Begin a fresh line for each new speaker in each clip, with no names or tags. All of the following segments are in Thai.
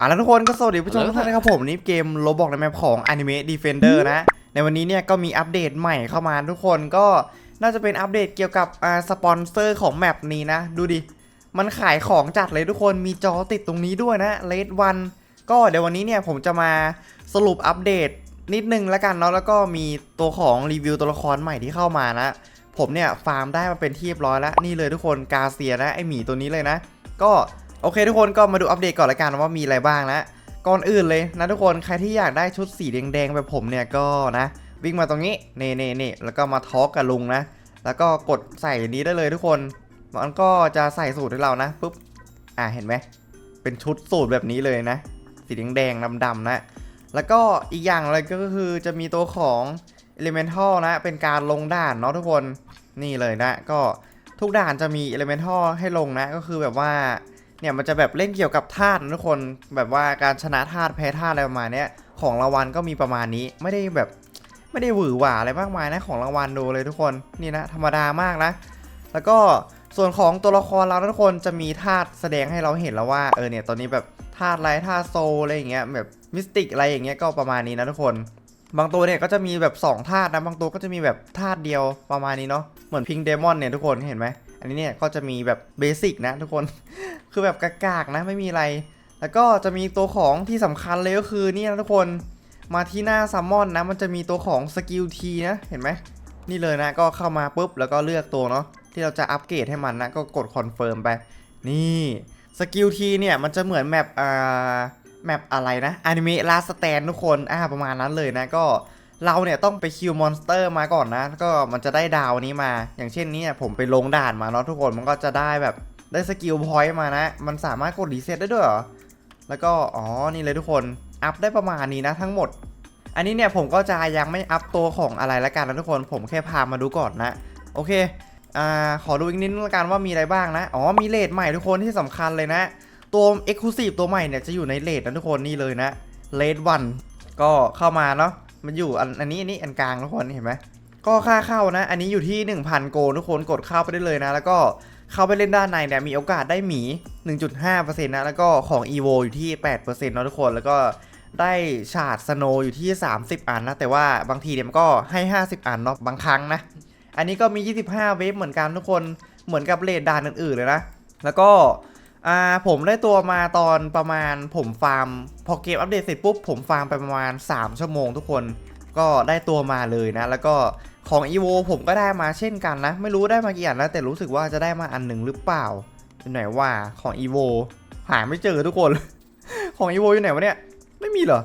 อะแล้วทุกคนก็สวัสดีผู้ชมทุกท่านนะครับผมนี่เกมโลบอกในแมปของ Anime Defender นะ ในวันนี้เนี่ยก็มีอัปเดตใหม่เข้ามาทุกคนก็น่าจะเป็นอัปเดตเกี่ยวกับอ่าสปอนเซอร์ของแมปนี้นะ ดูดิ มันขายของจัดเลยทุกคนมีจอติดตรงนี้ด้วยนะเลดวันก็เดี๋ยววันนี้เนี่ยผมจะมาสรุปอัปเดตนิดนึงแล้วกันเนาะแล้วก็มีตัวของรีวิวตัวละครใหม่ที่เข้ามานะ ผมเนี่ยฟาร์มได้มาเป็นที่เรียบร้อยแล้วนี่เลยทุกคนกาเซียนะไอหมีตัวนี้เลยนะ ก็ โอเคทุกคนก็มาดูอัปเดตก่อนละกันว่ามีอะไรบ้างนะก่อนอื่นเลยนะทุกคนใครที่อยากได้ชุดสีแดงๆแบบผมเนี่ยก็นะ วิ่งมาตรงนี้เน่เน่เน่แล้วก็มาทอกกับลุงนะ แล้วก็กดใส่นี้ได้เลยทุกคนมันก็จะใส่สูตรให้เรานะปุ๊บอ่าเห็นไหมเป็นชุดสูตรแบบนี้เลยนะ สีแดงๆดำๆนะ แล้วก็อีกอย่างเลยก็คือจะมีตัวของ Elemental นะ เป็นการลงด่านเนาะทุกคนนี่เลยนะ ก็ทุกด่านจะมี Elemental ให้ลงนะ ก็คือแบบว่า เนี่ยมันจะแบบเล่นเกี่ยวกับธาตุนะทุกคนแบบว่าการชนะธาตุแพ้ธาตุอะไรประมาณนี้ของรางวัลก็มีประมาณนี้ไม่ได้แบบไม่ได้หวือหวาอะไรมากมายนะของรางวัลดูเลยทุกคนนี่นะธรรมดามากนะ แล้วก็ส่วนของตัวละครเราทุกคนจะมีธาตุแสดงให้เราเห็นแล้วว่าเออเนี่ยตอนนี้แบบธาตุไรธาตุโซอะไรอย่างเงี้ยแบบมิสติกอะไรอย่างเงี้ยก็ประมาณนี้นะทุกคนบางตัวเนี่ยก็จะมีแบบ2ธาตุนะบางตัวก็จะมีแบบธาตุเดียวประมาณนี้เนาะเหมือนพิงเดมอนเนี่ยทุกคนเห็นไหม อันนี้เนี่ยก็จะมีแบบเบสิกนะทุกคน คือแบบกากๆนะไม่มีอะไร แล้วก็จะมีตัวของที่สำคัญเลยก็คือนี่นะทุกคนมาที่หน้าซัมมอนนะมันจะมีตัวของสกิลทีนะเห็นไหมนี่เลยนะก็เข้ามาปุ๊บแล้วก็เลือกตัวเนาะที่เราจะอัปเกรดให้มันนะก็กดคอนเฟิร์มไป นี่สกิลทีเนี่ยมันจะเหมือนแมปอ่าแมปอะไรนะอนิเมะลาสแตนทุกคนอ่าประมาณนั้นเลยนะก็ เราเนี่ยต้องไปคิวมอนสเตอร์มาก่อนนะ ก็มันจะได้ดาวนี้มา อย่างเช่นนี้ผมไปลงด่านมาเนาะทุกคนมันก็จะได้แบบได้สกิลพอยต์มานะ มันสามารถกดรีเซ็ตได้ด้วยเหรอ แล้วก็ อ๋อ นี่เลยทุกคน อัพได้ประมาณนี้นะทั้งหมด อันนี้เนี่ยผมก็จะยังไม่อัพตัวของอะไรละกันนะทุกคน ผมแค่พามาดูก่อนนะ โอเค อ่า ขอดูอีกนิดนึงละกันว่ามีอะไรบ้างนะ อ๋อ มีเลทใหม่ทุกคนที่สำคัญเลยนะ ตัว Exclusive ตัวใหม่เนี่ยจะอยู่ในเลทนะทุกคนนี่เลยนะเลทวันก็เข้ามาเนาะ มันอยู่อันอันนี้อันนี้อันกลางทุกคนเห็นไหมก็ค่าเข้านะ อันนี้อยู่ที่ 1,000 โกทุกคนกดเข้าไปได้เลยนะ แล้วก็เข้าไปเล่นด้านในเนี่ยมีโอกาสได้หมี 1.5%นะ แล้วก็ของ EVO อยู่ที่ 8%นะทุกคนแล้วก็ได้ฉาดสโนอยู่ที่ 30 อันนะ แต่ว่าบางทีเนี่ยมันก็ให้ 50 อันเนาะบางครั้งนะ อันนี้ก็มี 25 เวฟเหมือนกันทุกคนเหมือนกับเลดด่านอื่นๆเลยนะ แล้วก็ อ่าผมได้ตัวมาตอนประมาณผมฟาร์ม พอเกมอัปเดตเสร็จปุ๊บผมฟาร์มไปประมาณ 3 ชั่วโมงทุกคน ก็ได้ตัวมาเลยนะ แล้วก็ของ EVO ผมก็ได้มาเช่นกันนะ ไม่รู้ได้มากี่อันนะแต่รู้สึกว่าจะได้มาอันหนึ่งหรือเปล่าอยู่ไหนว่าของ EVO หาไม่เจอทุกคน ของ EVO อยู่ไหนวะเนี่ยไม่มีเหรอ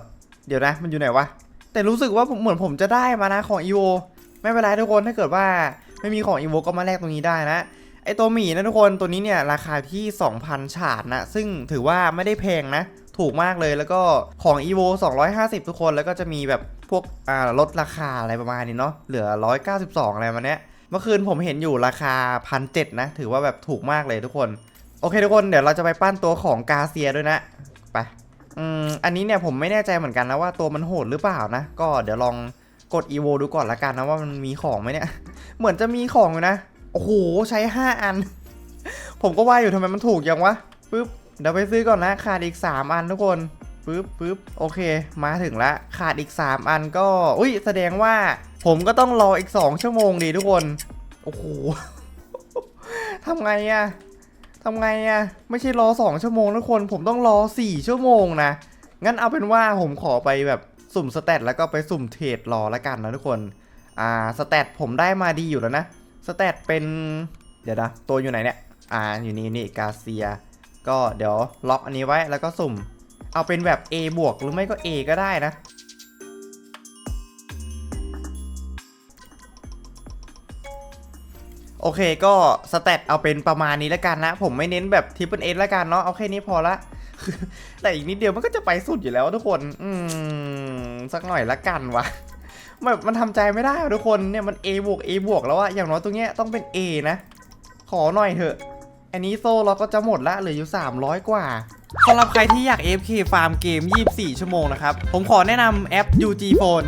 เดี๋ยวนะ มันอยู่ไหนวะแต่รู้สึกว่าเหมือนผมจะได้มานะของ EVO ไม่เป็นไรทุกคนถ้าเกิดว่าไม่มีของ EVO ก็มาแลกตรงนี้ได้นะ ไอตัวหมีนะทุกคนตัวนี้เนี่ยราคาที่ 2,000 ฉาดนะ ซึ่งถือว่าไม่ได้แพงนะ ถูกมากเลยแล้วก็ของ EVO 250 ทุกคนแล้วก็จะมีแบบพวกอ่าลดราคาอะไรประมาณนี้เนาะเหลือ 192 อะไรมาเนี้ยเมื่อคืนผมเห็นอยู่ราคา1,700นะ ถือว่าแบบถูกมากเลยทุกคน โอเคทุกคนเดี๋ยวเราจะไปปั้นตัวของกาเซียด้วยนะ ไปอืมอันนี้เนี่ยผมไม่แน่ใจเหมือนกันนะว่าตัวมันโหดหรือเปล่านะ ก็เดี๋ยวลองกด EVO ดูก่อนละกันนะว่ามันมีของไหมเนี่ย เหมือนจะมีของอยู่นะ โอ้โห ใช้ 5 อัน ผมก็ว่าอยู่ทำไมมันถูกยังวะปึ๊บเดี๋ยวไปซื้อก่อนนะ ขาดอีก 3 อันทุกคนปึ๊บปึ๊บโอเค มาถึงละ ขาดอีก 3 อันก็ อุ้ยแสดงว่า ผมก็ต้องรออีก 2 ชั่วโมงดีทุกคน โอ้โหทำไงอะทำไงอะไม่ใช่รอ 2 ชั่วโมงทุกคน ผมต้องรอ 4 ชั่วโมงนะ งั้นเอาเป็นว่าผมขอไปแบบสุ่มสเตตแล้วก็ไปสุ่มเทรดรอล้วกันนะทุกคน อ่าสเตตผมได้มาดีอยู่แล้วนะ สเตตเป็น เดี๋ยวนะ ตัวอยู่ไหนเนี่ย อ่า อยู่นี่นี่กาเซีย ก็เดี๋ยวล็อกอันนี้ไว้แล้วก็สุ่ม เอาเป็นแบบ A บวกหรือไม่ก็ A ก็ได้นะ โอเคก็สเตตเอาเป็นประมาณนี้แล้วกันนะ ผมไม่เน้นแบบทิปเปิลเอแล้วกันเนาะ เอาแค่นี้พอละ แต่อีกนิดเดียวมันก็จะไปสุดอยู่แล้วทุกคน อืม สักหน่อยละกันวะ แบบมันทำใจไม่ได้ทุกคนเนี่ยมัน A บวก A บวกแล้วอะอย่างน้อยตรงเนี้ยต้องเป็น A นะ ขอหน่อยเถอะ อันนี้โซ่เราก็จะหมดละเหลืออยู่ 300 กว่าสำหรับใครที่อยาก AFK ฟาร์มเกม 24 ชั่วโมงนะครับ ผมขอแนะนำแอป UG Phone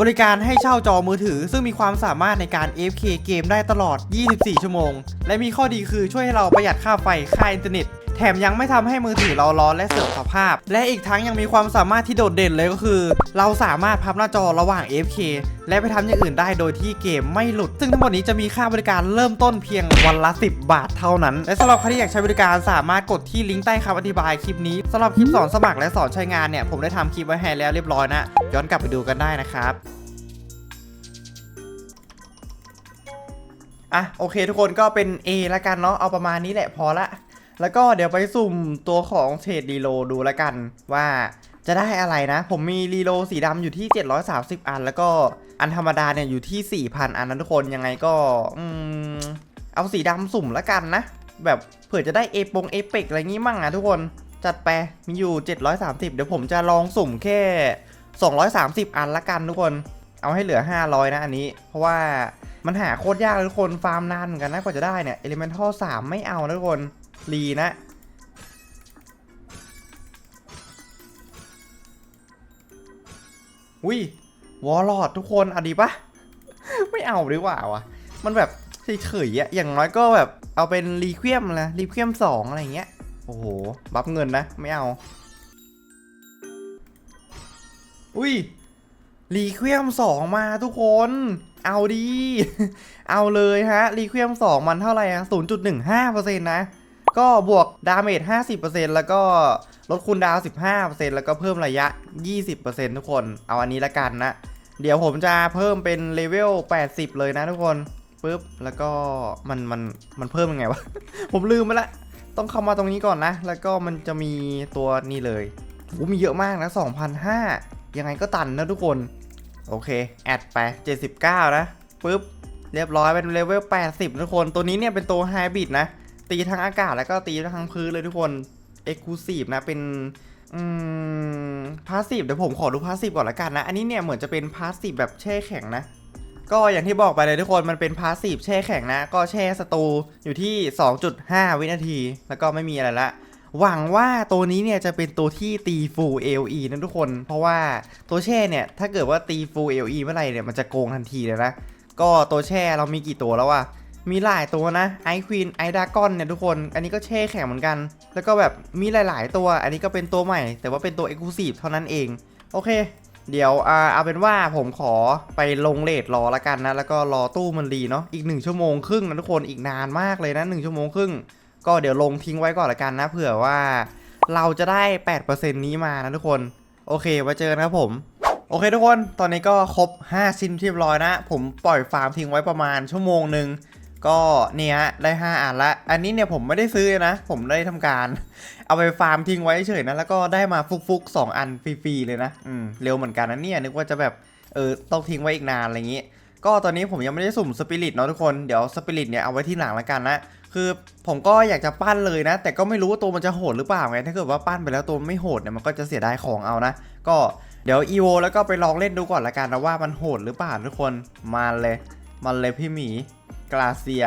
บริการให้เช่าจอมือถือ ซึ่งมีความสามารถในการ AFK เกมได้ตลอด 24 ชั่วโมง และมีข้อดีคือช่วยให้เราประหยัดค่าไฟ ค่าอินเทอร์เน็ต แถมยังไม่ทำให้มือถือเราร้อนและเสื่อมสภาพ และอีกทั้งยังมีความสามารถที่โดดเด่นเลยก็คือ เราสามารถพับหน้าจอระหว่าง F K และไปทำอย่างอื่นได้โดยที่เกมไม่หลุด ซึ่งทั้งหมดนี้จะมีค่าบริการเริ่มต้นเพียงวันละ 10 บาทเท่านั้น และสำหรับใครที่อยากใช้บริการสามารถกดที่ลิงก์ใต้คำอธิบายคลิปนี้สำหรับคลิปสอนสมัครและสอนใช้งานเนี่ยผมได้ทำคลิปไว้ให้แล้วเรียบร้อยนะย้อนกลับไปดูกันได้นะครับอะโอเคทุกคนก็เป็น A ละกันเนาะเอาประมาณนี้แหละพอละ แล้วก็เดี๋ยวไปสุ่มตัวของเทรดรีโลดูละกัน ว่าจะได้อะไรนะ ผมมีรีโลสีดำอยู่ที่ 730 อัน แล้วก็อันธรรมดาเนี่ยอยู่ที่ 4,000 อันนะทุกคนยังไงก็อืเอาสีดำสุ่มละกันนะ แบบเผื่อจะได้เอปงเอเปกอะไรงี้มั่งอะทุกคนจัดไปมีอยู่ 730 เดี๋ยวผมจะลองสุ่มแค่ 230 อันละกันทุกคน เอาให้เหลือ 500 นะอันนี้ เพราะว่ามันหาโคตรยากเลยทุกคนฟาร์มนานเหมือนกันนะกว่าจะได้เนี่ย Elemental 3ไม่เอานะทุกคน รีนะอุ้ยวอลลอดทุกคนเอาดีปะไม่เอาดีกว่าวะมันแบบเฉยๆอะอย่างน้อยก็แบบเอาเป็นรีเควมนะรีเควมสองอะไรเงี้ย โอ้โห บัฟเงินนะ ไม่เอา อุ้ยรีเควมสองมาทุกคน เอาดี เอาเลยฮะรีเควมสองมันเท่าไหร่อะศูนย์จุดหนึ่งห้าเปอร์เซ็นต์นะ ก็บวกดาเมจห้าสิบเปอร์เซ็นต์แล้วก็ลดคูลดาวสิบห้าเปอร์เซ็นต์แล้วก็เพิ่มระยะยี่สิบเปอร์เซ็นต์ทุกคน เอาอันนี้ละกันนะ เดี๋ยวผมจะเพิ่มเป็นเลเวลแปดสิบเลยนะทุกคนปึ๊บ แล้วก็มันมันมันเพิ่มยังไงวะ ผมลืมไปละ ต้องเข้ามาตรงนี้ก่อนนะ แล้วก็มันจะมีตัวนี่เลยโหมีเยอะมากนะ2,005ยังไงก็ตันนะทุกคน โอเค แอดไป 79 นะปึ๊บ เรียบร้อยเป็นเลเวล 80 ทุกคน ตัวนี้เนี่ยเป็นตัวไฮบริดนะ ตีทั้งอากาศแล้วก็ตีทั้งพื้นเลยทุกคน Exclusive นะเป็นอืมพาสซีฟเดี๋ยวผมขอดูพาสซีฟก่อนละกันนะ อันนี้เนี่ยเหมือนจะเป็นพาสซีฟแบบแช่แข็งนะก็อย่างที่บอกไปเลยทุกคนมันเป็นพาสซีฟแช่แข็งนะ ก็แช่ศัตรูอยู่ที่ 2.5 วินาที แล้วก็ไม่มีอะไรละ หวังว่าตัวนี้เนี่ยจะเป็นตัวที่ตี full AOE นะทุกคน เพราะว่าตัวแช่เนี่ย ถ้าเกิดว่าตี full AOE เมื่อไหร่เนี่ยมันจะโกงทันทีเลยนะ ก็ตัวแช่เรามีกี่ตัวแล้ววะ มีหลายตัวนะไอควีนไอดากอนเนี่ยทุกคน อันนี้ก็แช่แข็งเหมือนกัน แล้วก็แบบมีหลาย ๆ ตัว อันนี้ก็เป็นตัวใหม่ แต่ว่าเป็นตัว Exclusive เท่านั้นเอง โอเค เดี๋ยวอ่าเอาเป็นว่าผมขอไปลงเลทรอละกันนะ แล้วก็รอตู้มันรีเนาะ อีก 1 ชั่วโมงครึ่งนะทุกคน อีกนานมากเลยนะ1ชั่วโมงครึ่ง ก็เดี๋ยวลงทิ้งไว้ก่อนละกันนะ เผื่อว่าเราจะได้ 8%นี้มานะทุกคน โอเคไว้เจอกันะครับผมโอเคทุกคน ตอนนี้ก็ครบ5ชิ้นเรียบร้อยนะ ผมปล่อยฟาร์มทิ้งไว้ประมาณชั่วโมงหนึ่ง ก็เนี่ยได้5อันละอันนี้เนี่ยผมไม่ได้ซื้อนะ ผมได้ทำการ เอาไปฟาร์มทิ้งไว้เฉยนะ แล้วก็ได้มาฟุกๆ2อันฟรีๆเลยนะอืมเร็วเหมือนกันนะเนี่ยนึกว่าจะแบบเออต้องทิ้งไว้อีกนานอะไรอย่างงี้ ก็ตอนนี้ผมยังไม่ได้สุ่มสปิริตเนาะทุกคนเดี๋ยวสปิริตเนี่ยเอาไว้ที่หลังละกันนะคือผมก็อยากจะปั้นเลยนะ แต่ก็ไม่รู้ว่าตัวมันจะโหดหรือเปล่าไงถ้าเกิดว่าปั้นไปแล้วตัวไม่โหดเนี่ยมันก็จะเสียดายของเอานะ ก็เดี๋ยวอีโวแล้วก็ไปลองเล่นดูก่อนละกันนะว่ามันโหดหรือเปล่าทุกคนมาเลยมาเลยพี่หมี กราเซีย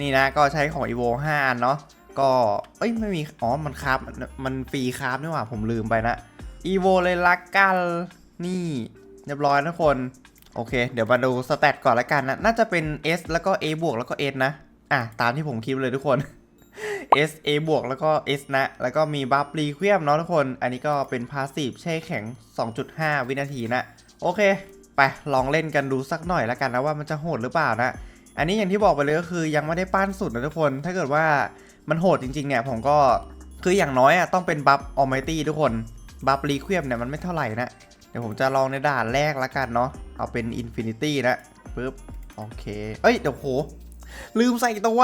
นี่นะก็ใช้ของ evo 5อันเนาะก็เอ้ยไม่มี อ๋อ มันคราฟมันมันฟรีคราฟนี่หว่าผมลืมไปนะ evo เลยละกัน นี่เรียบร้อยนะทุกคน โอเค เดี๋ยวมาดูสเตตก่อนละกันนะ น่าจะเป็น S แล้วก็ A บวกแล้วก็ S นะ อะ ตามที่ผมคิดเลยทุกคน S A บวกแล้วก็ S นะ แล้วก็มีบัฟรีเควมเนาะทุกคน อันนี้ก็เป็นพาสซีฟแช่แข็ง 2.5 วินาทีนะ โอเค ไปลองเล่นกันดูสักหน่อยละกันนะว่ามันจะโหดหรือเปล่านะ อันนี้อย่างที่บอกไปเลยก็คือยังไม่ได้ปั้นสุดนะทุกคน ถ้าเกิดว่ามันโหดจริงๆเนี่ยผมก็คืออย่างน้อยอะต้องเป็นบัฟออมไมตี้ทุกคนบัฟรีเควมเนี่ยมันไม่เท่าไหร่นะ เดี๋ยวผมจะลองในด่านแรกละกันเนาะเอาเป็นอินฟินิตี้นะปึ๊บโอเค เอ้ยเดี๋ยวโหลืมใส่ตัว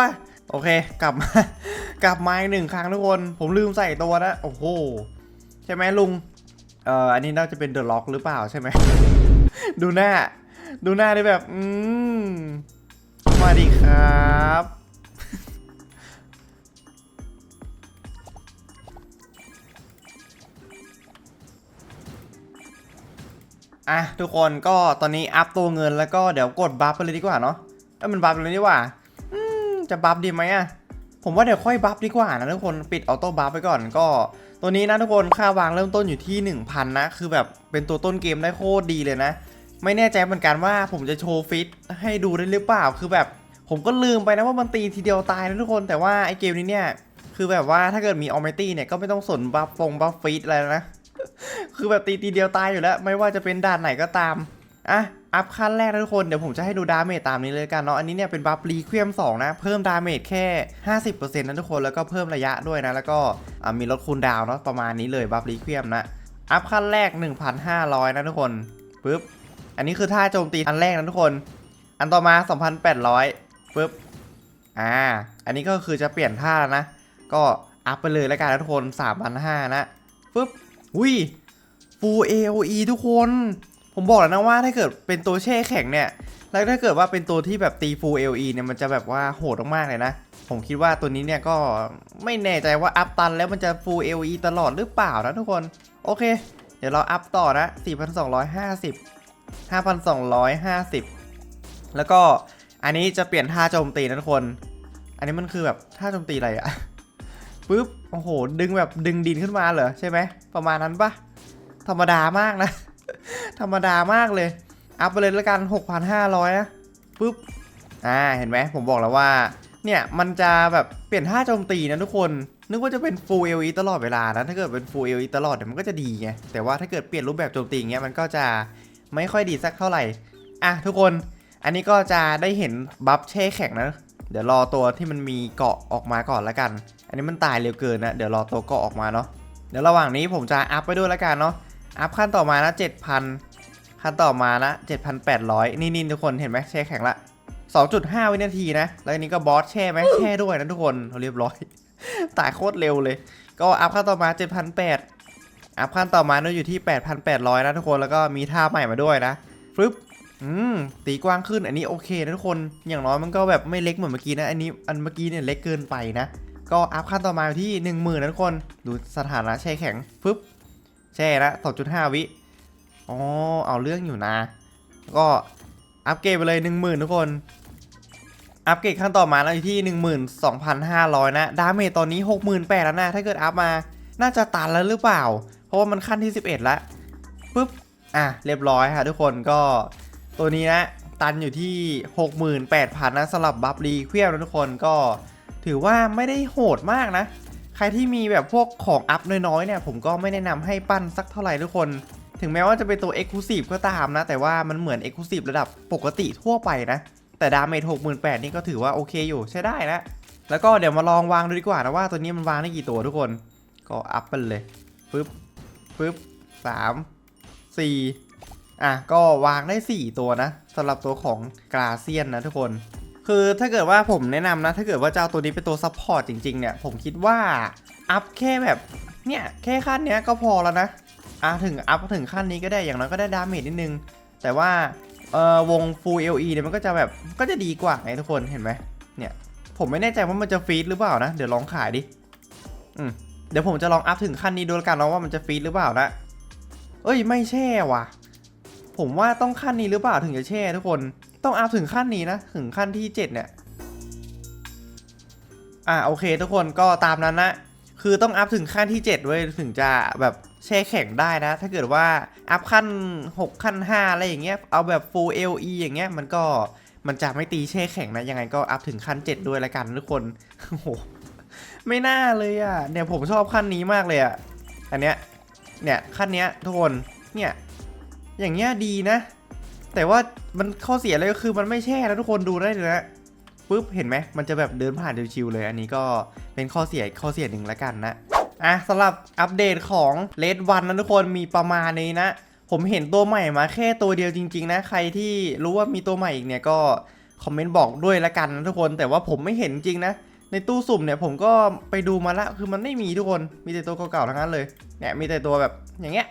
โอเค กลับมากลับมาอีกหนึ่งครั้งทุกคน ผมลืมใส่ตัวนะโอ้โหใช่ไหมลุงเอ่ออันนี้น่าจะเป็นเดอะล็อกหรือเปล่าใช่ไหมดูหน้า ดูหน้าได้แบบ อืม สวัสดีครับ อะ ทุกคนก็ตอนนี้อัพตัวเงินแล้วก็เดี๋ยวกดบัฟไปเลยดีกว่าเนาะเอ้ยมันบัฟเลยดีกว่าอืมจะบัฟดีไหมอะผมว่าเดี๋ยวค่อยบัฟดีกว่านะทุกคนปิดออโต้บัฟไปก่อนก็ ตัวนี้นะทุกคนค่าวางเริ่มต้นอยู่ที่ 1000 นะ คือแบบเป็นตัวต้นเกมได้โคตรดีเลยนะ ไม่แน่ใจเหมือนกันว่าผมจะโชว์ฟิตให้ดูได้หรือเปล่า คือแบบผมก็ลืมไปนะว่ามันตีทีเดียวตายนะทุกคน แต่ว่าไอเกมนี้เนี่ย คือแบบว่าถ้าเกิดมีออ m เมตี้เนี่ยก็ไม่ต้องสนบัฟฟงบัฟฟีดอะไรนะ คือแบบตีทีเดียวตายอยู่แล้ว ไม่ว่าจะเป็นด่านไหนก็ตาม อะ อัพขั้นแรกนะทุกคน เดี๋ยวผมจะให้ดูดาเมจตามนี้เลยกันเนาะ อันนี้เนี่ยเป็นบัฟรีเควียม2นะ เพิ่มดาเมจแค่ 50%นะทุกคน แล้วก็เพิ่มระยะด้วยนะ แล้วก็มีลดคูลดาวน์เนาะประมาณนี้เลยบัฟรีเควียมนะ อัพขั้นแรก 1,500 นะทุกคน ปึ๊บ อันนี้คือท่าโจมตีอันแรกนะทุกคน อันต่อมา 2,800ปึ๊บ อ่า อันนี้ก็คือจะเปลี่ยนท่าแล้วนะ ก็อัพไปเลยแล้วกันนะทุกคน 3,500นะปึ๊บอุ้ย Full AOE ทุกคน ผมบอกแล้วนะว่าถ้าเกิดเป็นตัวแช่แข็งเนี่ย แล้วถ้าเกิดว่าเป็นตัวที่แบบตี Full AOE เนี่ยมันจะแบบว่าโหดมากๆเลยนะ ผมคิดว่าตัวนี้เนี่ยก็ไม่แน่ใจว่าอัพตันแล้วมันจะ Full AOE ตลอดหรือเปล่านะทุกคน โอเค เดี๋ยวเราอัพต่อนะ 4,250 5,250 แล้วก็อันนี้จะเปลี่ยนท่าโจมตีนะทุกคน อันนี้มันคือแบบท่าโจมตีอะไรอะปุ๊บ โอ้โห ดึงแบบดึงดินขึ้นมาเหรอใช่ไหม ประมาณนั้นปะธรรมดามากนะ ธรรมดามากเลย อัพไปเลยแล้วกัน 6,500นะปุ๊บ อ่า เห็นไหม ผมบอกแล้วว่า เนี่ย มันจะแบบเปลี่ยนท่าโจมตีนะทุกคน นึกว่าจะเป็น full AOE ตลอดเวลานะ ถ้าเกิดเป็น full AOE ตลอดเนี่ยมันก็จะดีไง แต่ว่าถ้าเกิดเปลี่ยนรูปแบบโจมตีอย่างเงี้ย มันก็จะ ไม่ค่อยดีสักเท่าไหร่ อะทุกคน อันนี้ก็จะได้เห็นบัฟแช่แข็งนะ เดี๋ยวรอตัวที่มันมีเกาะออกมาก่อนละกัน อันนี้มันตายเร็วเกินนะ เดี๋ยวรอตัวเกาะออกมาเนาะ เดี๋ยวระหว่างนี้ผมจะอัพไปด้วยละกันเนาะ อัพขั้นต่อมานะ7,000ขั้นต่อมานะ7,800 นี่นี่ทุกคนเห็นไหมแช่แข็งละ 2.5 วินาทีนะ แล้วอันนี้ก็บอสแช่ไหมแช่ด้วยนะทุกคน เรียบร้อย ตายโคตรเร็วเลย ก็อัพขั้นต่อมา7,800 อัพขั้นต่อมาเนี่ยอยู่ที่ 8,800 นะทุกคนแล้วก็มีท่าใหม่มาด้วยนะฟึบอืมตีกว้างขึ้นอันนี้โอเคนะทุกคนอย่างน้อยมันก็แบบไม่เล็กเหมือนเมื่อกี้นะอันนี้อันเมื่อกี้เนี่ยเล็กเกินไปนะก็อัพขั้นต่อมาอยู่ที่ 10,000นะทุกคนดูสถานะแช่แข็งฟึบแช่ละ2.5 วิอ๋อเอาเรื่องอยู่นะ ก็อัพเกรดไปเลย 10,000 ทุกคน อัพเกรดขั้นต่อมาแล้วอยู่ที่ 12,500 นะ ดาเมจตอนนี้ 68,000 แล้วนะ ถ้าเกิดอัพมา น่าจะตันแล้วหรือเปล่า ราะว่ามันขั้นที่ 11แล้วปุ๊บอะเรียบร้อยค่ะทุกคนก็ตัวนี้นะตันอยู่ที่ 68,000นะสำหรับบัฟรีเควียนะทุกคนก็ถือว่าไม่ได้โหดมากนะ ใครที่มีแบบพวกของอัพน้อยๆเนี่ย ผมก็ไม่แนะนำให้ปั้นสักเท่าไหร่ทุกคน ถึงแม้ว่าจะเป็นตัว Exclusive ก็ตามนะ แต่ว่ามันเหมือน Exclusive ระดับปกติทั่วไปนะ แต่ดาเมจ68,000นี่ก็ถือว่าโอเคอยู่ใช้ได้นะ แล้วก็เดี๋ยวมาลองวางดูดีกว่านะว่าตัวนี้มันวางได้กี่ตัวทุกคน ก็อัพไปเลยปึ๊บ ปึ๊บสามสี่อะ ก็วางได้ 4 ตัวนะสำหรับตัวของกราเซียนนะทุกคน คือถ้าเกิดว่าผมแนะนำนะ ถ้าเกิดว่าจะเอาตัวนี้เป็นตัวซัพพอร์ตจริง ๆ เนี่ย ผมคิดว่า อัพแค่แบบ เนี่ย แค่ขั้นเนี้ยก็พอแล้วนะ อะ ถึงอัพถึงขั้นนี้ก็ได้อย่างน้อยก็ได้ดาเมจนิดนึง แต่ว่า เอ่อ วง Full LE เนี่ยมันก็จะแบบก็จะดีกว่าไงทุกคนเห็นไหมเนี่ย ผมไม่แน่ใจว่ามันจะฟีดหรือเปล่านะ เดี๋ยวลองขายดิ อืม เดี๋ยวผมจะลองอัพถึงขั้นนี้ดูแล้วกันเนาะว่ามันจะฟีดหรือเปล่านะเอ้ยไม่แช่ว่ะ ผมว่าต้องขั้นนี้หรือเปล่าถึงจะแช่ทุกคนต้องอัพถึงขั้นนี้นะถึงขั้นที่ 7 เนี่ยอ่าโอเคทุกคนก็ตามนั้นนะคือต้องอัพถึงขั้นที่7เว้ยถึงจะแบบแช่แข็งได้นะ ถ้าเกิดว่าอัพขั้น 6 ขั้น 5 อะไรอย่างเงี้ยเอาแบบ full LE อย่างเงี้ยมันก็มันจะไม่ตีแช่แข็งนะยังไงก็อัพถึงขั้น 7 ด้วยละกันทุกคนโอ้โห ไม่น่าเลยอะ เนี่ยผมชอบขั้นนี้มากเลยอะ อันเนี้ย เนี่ยขั้นเนี้ยทุกคน เนี่ย อย่างเงี้ยดีนะ แต่ว่ามันข้อเสียเลยก็คือมันไม่แช่แล้วทุกคนดูได้เลยนะปุ๊บเห็นไหมมันจะแบบเดินผ่านชิวๆเลย อันนี้ก็เป็นข้อเสียข้อเสียหนึ่งละกันนะอะสำหรับอัปเดตของเลดวันนะทุกคนมีประมาณนี้นะ ผมเห็นตัวใหม่มาแค่ตัวเดียวจริง ๆ นะ ใครที่รู้ว่ามีตัวใหม่อีกเนี่ยก็คอมเมนต์บอกด้วยละกันนะทุกคนแต่ว่าผมไม่เห็นจริงนะ ในตู้สุ่มเนี่ยผมก็ไปดูมาละคือมันไม่มีทุกคนมีแต่ตัวเก่าๆทั้งนั้นเลยเนี่ยมีแต่ตัวแบบอย่างเงี้ย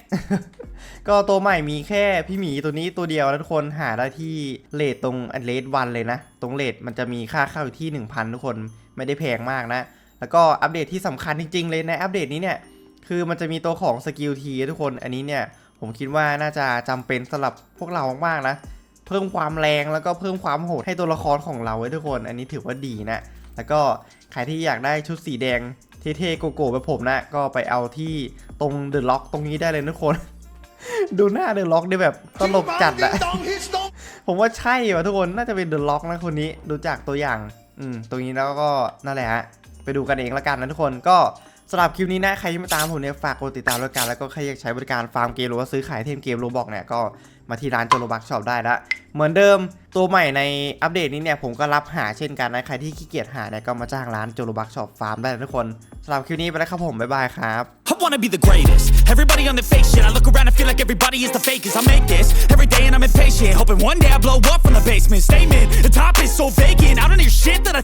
ก็ตัวใหม่มีแค่พี่หมีตัวนี้ตัวเดียวนะทุกคนหาได้ที่เลทตรงอันเลทวันเลยนะ ตรงเลทมันจะมีค่าเข้าอยู่ที่ 1,000 ทุกคนไม่ได้แพงมากนะ แล้วก็อัปเดตที่สำคัญจริง ๆ เลยในอัปเดตนี้เนี่ยคือมันจะมีตัวของสกิลทีทุกคนอันนี้เนี่ยผมคิดว่าน่าจะจำเป็นสำหรับพวกเรามากๆนะ เพิ่มความแรงแล้วก็เพิ่มความโหดให้ตัวละครของเราไว้ทุกคน อันนี้ถือว่าดีนะ แล้วก็ใครที่อยากได้ชุดสีแดงเท่ๆโกโก้แบบผมนะ ก็ไปเอาที่ตรงเดอะล็อกตรงนี้ได้เลยทุกคน ดูหน้าเดอะล็อกได้แบบตลกจัดอะผมว่าใช่ว่ะทุกคนน่าจะเป็นเดอะล็อกนะคนนี้ดูจากตัวอย่าง อืมตรงนี้แล้วก็นั่นแหละฮะไปดูกันเองละกันนะทุกคนก็สำหรับคลิปนี้นะ ใครที่มาตามผมเนี่ยฝากกดติดตามแล้วกันแล้วก็ใครอยากใช้บริการฟาร์มเกมหรือว่าซื้อขายเทมเกมโรบอกเนี่ยก็ มาที่ร้านโจโรบักช็อปได้ละเหมือนเดิมตัวใหม่ในอัปเดตนี้เนี่ยผมก็รับหาเช่นกันนะ ใครที่ขี้เกียจหาเนี่ยก็มาจ้างร้านโจโรบักช็อปฟาร์มได้ทุกคนสำหรับคลิปนี้ไปแล้วครับผม บ๊ายบายครับ
I wanna be the greatest. Everybody on the fake shit. I look around and feel like everybody is the fakest. I make this every day and I'm impatient. Hoping one day I blow up from the basement. Statement, the top is so vacant. I don't hear shit that I